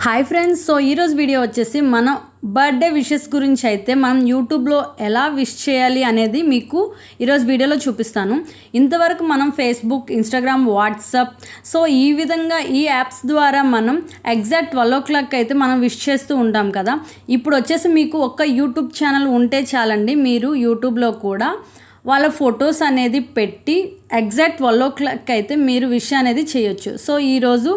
Hi friends so ఈరోజు video వచ్చేసి మన బర్త్డే విషెస్ గురించి అయితే మనం యూట్యూబ్లో ఎలా విష్ చేయాలి అనేది మీకు ఈరోజు వీడియోలో చూపిస్తాను. ఇంతవరకు మనం ఫేస్బుక్ ఇన్స్టాగ్రామ్ వాట్సాప్ సో ఈ విధంగా ఈ యాప్స్ ద్వారా మనం ఎగ్జాక్ట్ ట్వెల్వ్ ఓ క్లాక్ అయితే మనం విష్ చేస్తూ ఉంటాం కదా. ఇప్పుడు వచ్చేసి మీకు ఒక్క యూట్యూబ్ ఛానల్ ఉంటే చాలండి మీరు యూట్యూబ్లో కూడా వాళ్ళ ఫొటోస్ అనేది పెట్టి ఎగ్జాక్ట్ ట్వెల్వ్ ఓ క్లాక్ అయితే మీరు విష్ అనేది చేయొచ్చు. సో ఈరోజు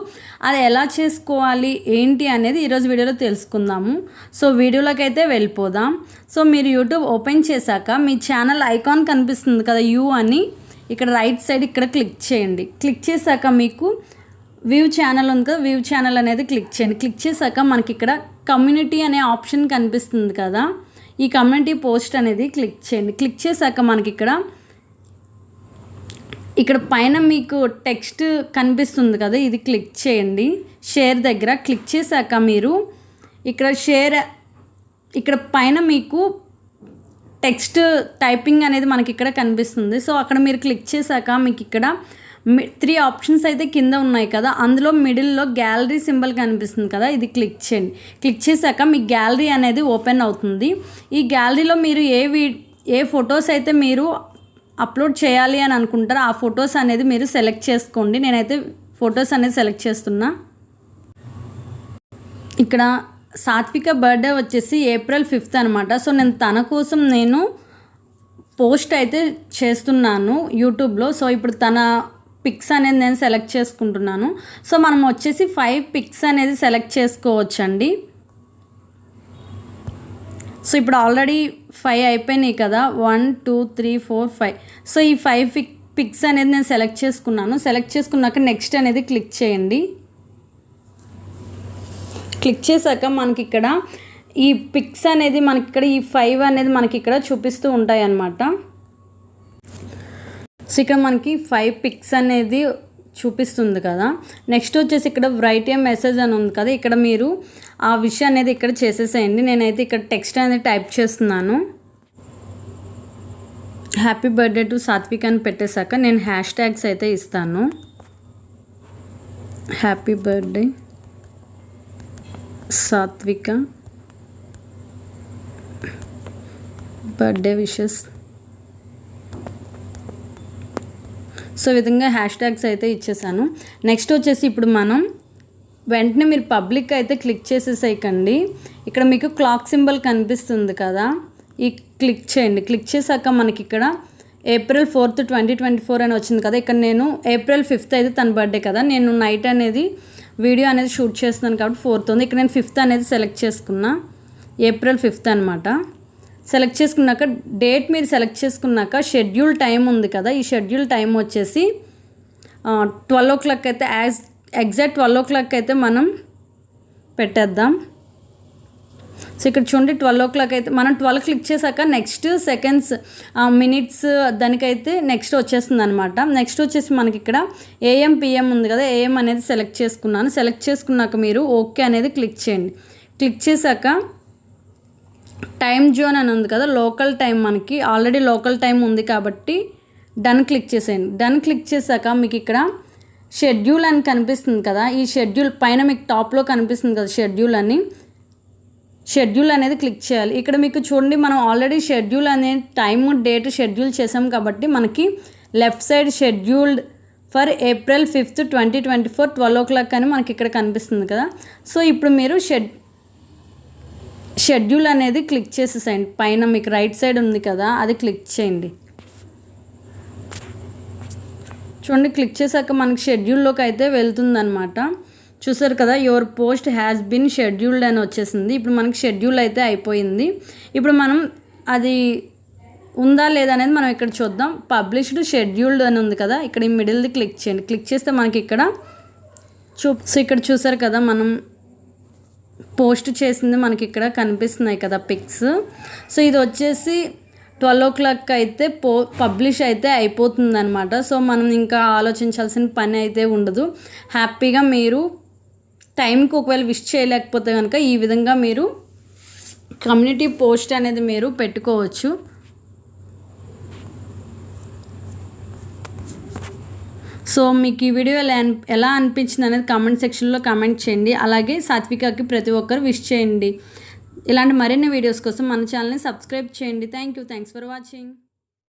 అది ఎలా చేసుకోవాలి? ఏంటి అనేది ఈరోజు వీడియోలో తెలుసుకుందాము. సో వీడియోలోకి అయితే వెళ్ళిపోదాం. సో మీరు యూట్యూబ్ ఓపెన్ చేశాక మీ ఛానల్ ఐకాన్ కనిపిస్తుంది కదా యూ అని ఇక్కడ రైట్ సైడ్ ఇక్కడ క్లిక్ చేయండి. క్లిక్ చేశాక మీకు వ్యూ ఛానల్ ఉంది కదా వ్యూ ఛానల్ అనేది క్లిక్ చేయండి. క్లిక్ చేశాక మనకి ఇక్కడ కమ్యూనిటీ అనే ఆప్షన్ కనిపిస్తుంది కదా. ఈ కమ్యూనిటీ పోస్ట్ అనేది క్లిక్ చేయండి. క్లిక్ చేశాక మనకి ఇక్కడ ఇక్కడ పైన మీకు టెక్స్ట్ కనిపిస్తుంది కదా ఇది క్లిక్ చేయండి. షేర్ దగ్గర క్లిక్ చేశాక మీరు ఇక్కడ షేర్ ఇక్కడ పైన మీకు టెక్స్ట్ టైపింగ్ అనేది మనకి ఇక్కడ కనిపిస్తుంది. సో అక్కడ మీరు క్లిక్ చేశాక మీకు ఇక్కడ త్రీ ఆప్షన్స్ అయితే కింద ఉన్నాయి కదా. అందులో మిడిల్లో గ్యాలరీ సింబల్ కనిపిస్తుంది కదా. ఇది క్లిక్ చేయండి. క్లిక్ చేశాక మీ గ్యాలరీ అనేది ఓపెన్ అవుతుంది. ఈ గ్యాలరీలో మీరు ఏ వీ ఏ ఫొటోస్ అయితే మీరు అప్లోడ్ చేయాలి అని అనుకుంటారో ఆ ఫొటోస్ అనేది మీరు సెలెక్ట్ చేసుకోండి. నేనైతే ఫొటోస్ అనేది సెలెక్ట్ చేస్తున్నా. ఇక్కడ సాత్విక బర్త్డే వచ్చేసి ఏప్రిల్ ఫిఫ్త్ అనమాట సో నేను తన కోసం నేను పోస్ట్ అయితే చేస్తున్నాను యూట్యూబ్లో. సో ఇప్పుడు తన పిక్స్ అనేది నేను సెలెక్ట్ చేసుకుంటున్నాను. సో మనం వచ్చేసి ఫైవ్ పిక్స్ అనేది సెలెక్ట్ చేసుకోవచ్చండి. సో ఇప్పుడు ఆల్రెడీ ఫైవ్ అయిపోయినాయి కదా. One two three four five. So ఈ ఫైవ్ పిక్ పిక్స్ అనేది నేను సెలెక్ట్ చేసుకున్నాను. సెలెక్ట్ చేసుకున్నాక నెక్స్ట్ అనేది క్లిక్ చేయండి. క్లిక్ చేశాక మనకి ఇక్కడ ఈ పిక్స్ అనేది మనకి ఇక్కడ ఈ ఫైవ్ అనేది మనకి ఇక్కడ చూపిస్తూ ఉంటాయి అన్నమాట సో ఇక్కడ మనకి ఫైవ్ పిక్స్ అనేది చూపిస్తుంది కదా. నెక్స్ట్ వచ్చేసి ఇక్కడ రైట్ ఏ మెసేజ్ అని ఉంది కదా. ఇక్కడ మీరు ఆ విషయం అనేది ఇక్కడ చేసేసేయండి. నేనైతే ఇక్కడ టెక్స్ట్ అనేది టైప్ చేస్తున్నాను. హ్యాపీ బర్త్డే టు సాత్విక్ అని పెట్టేశాక నేను హ్యాష్ ట్యాగ్స్ అయితే ఇస్తాను. Happy birthday Sathvika birthday wishes so విధంగా హ్యాష్ ట్యాగ్స్ అయితే ఇచ్చేసాను. నెక్స్ట్ వచ్చేసి ఇప్పుడు మనం వెంటనే మీరు పబ్లిక్ అయితే క్లిక్ చేసేసేయకండి. ఇక్కడ మీకు క్లాక్ సింబల్ కనిపిస్తుంది కదా ఈ క్లిక్ చేయండి. క్లిక్ చేశాక మనకి ఇక్కడ April fourth twenty twenty four అని వచ్చింది కదా ఇక్కడ నేను ఏప్రిల్ ఫిఫ్త్ అయితే తన బర్త్డే కదా నేను నైట్ అనేది వీడియో అనేది షూట్ చేస్తున్నాను కాబట్టి ఫోర్త్ ఉంది. ఇక్కడ నేను ఫిఫ్త్ అనేది సెలెక్ట్ చేసుకున్నా ఏప్రిల్ ఫిఫ్త్ అనమాట సెలెక్ట్ చేసుకున్నాక డేట్ మీరు సెలెక్ట్ చేసుకున్నాక షెడ్యూల్ టైం ఉంది కదా ఈ షెడ్యూల్ టైం వచ్చేసి ట్వెల్వ్ ఓ క్లాక్ అయితే as exact twelve o'clock అయితే మనం పెట్టేద్దాం. సో ఇక్కడ చూడండి ట్వెల్వ్ ఓ క్లాక్ అయితే మనం ట్వెల్వ్ క్లిక్ చేశాక నెక్స్ట్ సెకండ్స్ మినిట్స్ దానికైతే నెక్స్ట్ వచ్చేస్తుంది అనమాట నెక్స్ట్ వచ్చేసి మనకి ఇక్కడ ఏఎం పిఎం ఉంది కదా ఏఎం అనేది సెలెక్ట్ చేసుకున్నాను. సెలెక్ట్ చేసుకున్నాక మీరు ఓకే అనేది క్లిక్ చేయండి. క్లిక్ చేశాక టైం జోన్ అని ఉంది కదా లోకల్ టైం మనకి. ఆల్రెడీ లోకల్ టైం ఉంది కాబట్టి డన్ క్లిక్ చేసేయండి. డన్ క్లిక్ చేశాక మీకు ఇక్కడ షెడ్యూల్ అని కనిపిస్తుంది కదా ఈ షెడ్యూల్ పైన మీకు టాప్లో కనిపిస్తుంది కదా షెడ్యూల్ అని. షెడ్యూల్ అనేది క్లిక్ చేయాలి. ఇక్కడ మీకు చూడండి మనం ఆల్రెడీ షెడ్యూల్ అనే టైం డేట్ షెడ్యూల్ చేసాం కాబట్టి మనకి left side scheduled for April fifth twenty twenty four twelve o'clock అని మనకి ఇక్కడ కనిపిస్తుంది కదా. సో ఇప్పుడు మీరు షెడ్ షెడ్యూల్ అనేది క్లిక్ చేసేసేయండి. పైన మీకు రైట్ సైడ్ ఉంది కదా అది క్లిక్ చేయండి. చూడండి క్లిక్ చేశాక మనకి షెడ్యూల్లోకి అయితే వెళ్తుందనమాట చూసారు కదా your post has been scheduled అని వచ్చేసింది. ఇప్పుడు మనకి షెడ్యూల్ అయితే అయిపోయింది. ఇప్పుడు మనం అది ఉందా లేదా అనేది మనం ఇక్కడ చూద్దాం. పబ్లిష్డ్ షెడ్యూల్డ్ అని ఉంది కదా ఇక్కడ ఈ మిడిల్ది క్లిక్ చేయండి. క్లిక్ చేస్తే మనకి ఇక్కడ చూ ఇక్కడ చూసారు కదా మనం పోస్ట్ చేసింది మనకి ఇక్కడ కనిపిస్తున్నాయి కదా పిక్స్. సో ఇది వచ్చేసి ట్వెల్వ్ ఓ క్లాక్ అయితే పో పబ్లిష్ అయితే అయిపోతుంది అనమాట సో మనం ఇంకా ఆలోచించాల్సిన పని అయితే ఉండదు. హ్యాపీగా మీరు టైంకి ఒకవేళ విష్ చేయలేకపోతే కనుక ఈ విధంగా మీరు కమ్యూనిటీ పోస్ట్ అనేది మీరు పెట్టుకోవచ్చు. సో మీకు ఈ వీడియో ఎలా ఎలా అనిపించింది అనేది కామెంట్ సెక్షన్లో కామెంట్ చేయండి. అలాగే సాత్వికకి ప్రతి ఒక్కరు విష్ చేయండి. ఇలాంటి మరిన్ని వీడియోస్ కోసం మన ఛానల్ని సబ్స్క్రైబ్ చేయండి. Thank you thanks for watching